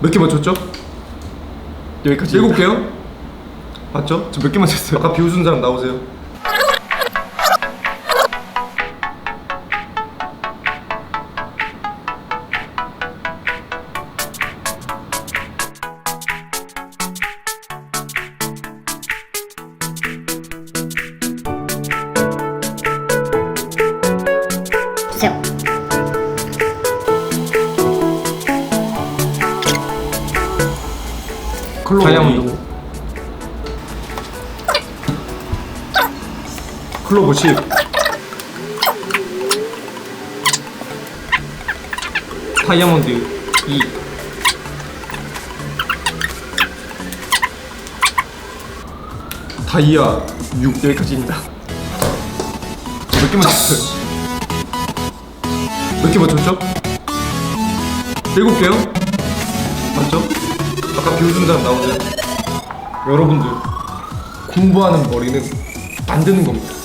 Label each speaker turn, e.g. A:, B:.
A: 몇 개 맞췄죠?
B: 여기까지.
A: 일곱 개요? 맞죠?
B: 저 몇 개 맞췄어요?
A: 아까 비웃은 사람 나오세요.
C: 주세요.
B: 클로
A: 다이아몬드. 클로버 10. 다이아몬드 2. 다이아 6.
B: 여기까지입니다.
A: 몇 개 맞췄어요? 몇 개 맞췄죠? 일곱 개요? 맞죠? 아까 비웃은 사람 나오세요. 여러분들 공부하는 머리는 만드는 겁니다.